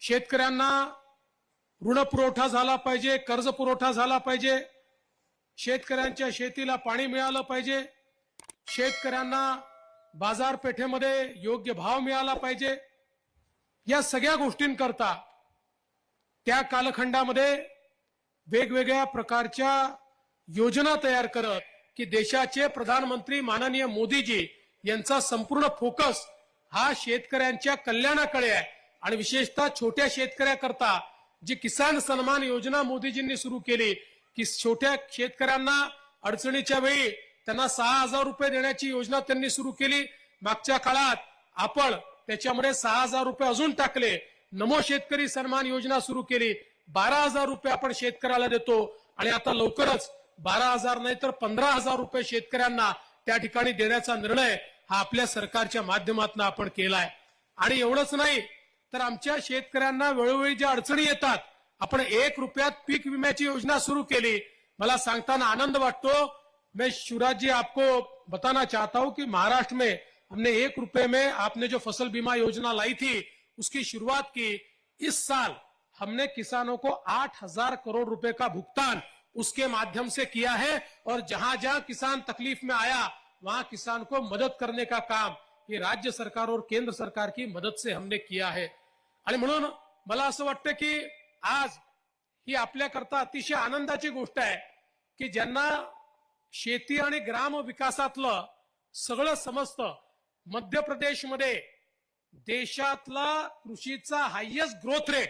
शेतकऱ्यांना ऋण पुरवठा झाला पाहिजे कर्ज पुरवठा झाला पाहिजे शेतकऱ्यांच्या शेतीला पाणी मिळालं पाहिजे शेतकऱ्यांना बाजारपेठेमध्ये योग्य भाव मिळाला पाहिजे. या सगळ्या गोष्टींकरता त्या कालखंडामध्ये वेगवेगळ्या प्रकारच्या योजना तयार करत की देशाचे प्रधानमंत्री माननीय मोदीजी यांचा संपूर्ण फोकस हा शेतकऱ्यांच्या कल्याणाकडे आहे. आणि विशेषतः छोट्या शेतकऱ्याकरता जी किसान सन्मान योजना मोदीजींनी सुरू केली की छोट्या शेतकऱ्यांना अडचणीच्या वेळी त्यांना सहा हजार रुपये देण्याची योजना त्यांनी सुरू केली. मागच्या काळात आपण त्याच्यामध्ये सहा हजार रुपये अजून टाकले. नमो शेतकरी सन्मान योजना सुरू केली. बारा हजार रुपये आपण शेतकऱ्याला देतो. आणि आता लवकरच बारा हजार नाही तर पंधरा हजार रुपये शेतकऱ्यांना त्या ठिकाणी देण्याचा निर्णय हा आपल्या सरकारच्या माध्यमातून आपण केलाय. आणि एवढंच नाही तर आमच्या शेतकऱ्यांना वेळोवेळी ज्या अडचणी येतात, आपण एक रुपयात पीक विम्याची योजना सुरू केली. मला सांगताना आनंद वाटतो. मैं शिवराज जी आपको बताना चाहता हूँ कि महाराष्ट्र में हमने एक रुपए में आपने जो फ़सल बीमा योजना लाई थी, उसकी शुरुआत की। इस साल हमने किसानों को आठ हज़ार करोड़ रुपए का भुगतान उसके माध्यम से किया है और जहाँ जहाँ किसान तकलीफ़ में आया, वहाँ किसान को मदद करने का काम ये राज्य सरकार और केंद्र सरकार की मदद से हमने किया है। आणि म्हणून मला असं वाटतं की आज ही आपल्याकरता अतिशय आनंदाची गोष्ट आहे की ज्यांना शेती आणि ग्राम विकासातलं सगळं समजतं मध्य प्रदेशमध्ये देशातला कृषीचा हायएस्ट ग्रोथ रेट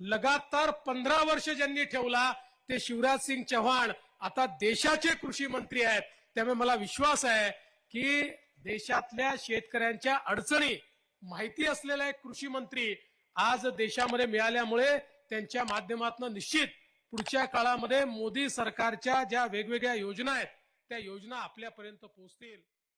लगातार पंधरा वर्ष ज्यांनी ठेवला ते शिवराज सिंग चव्हाण आता देशाचे कृषी मंत्री आहेत. त्यामुळे मला विश्वास आहे की देशातल्या शेतकऱ्यांच्या अडचणी माहिती असलेला एक कृषी मंत्री आज देशामध्ये मिळाल्यामुळे त्यांच्या माध्यमातून निश्चित पुढच्या काळामध्ये मोदी सरकारच्या ज्या वेगवेगळ्या योजना आहेत त्या योजना आपल्यापर्यंत पोहोचतील.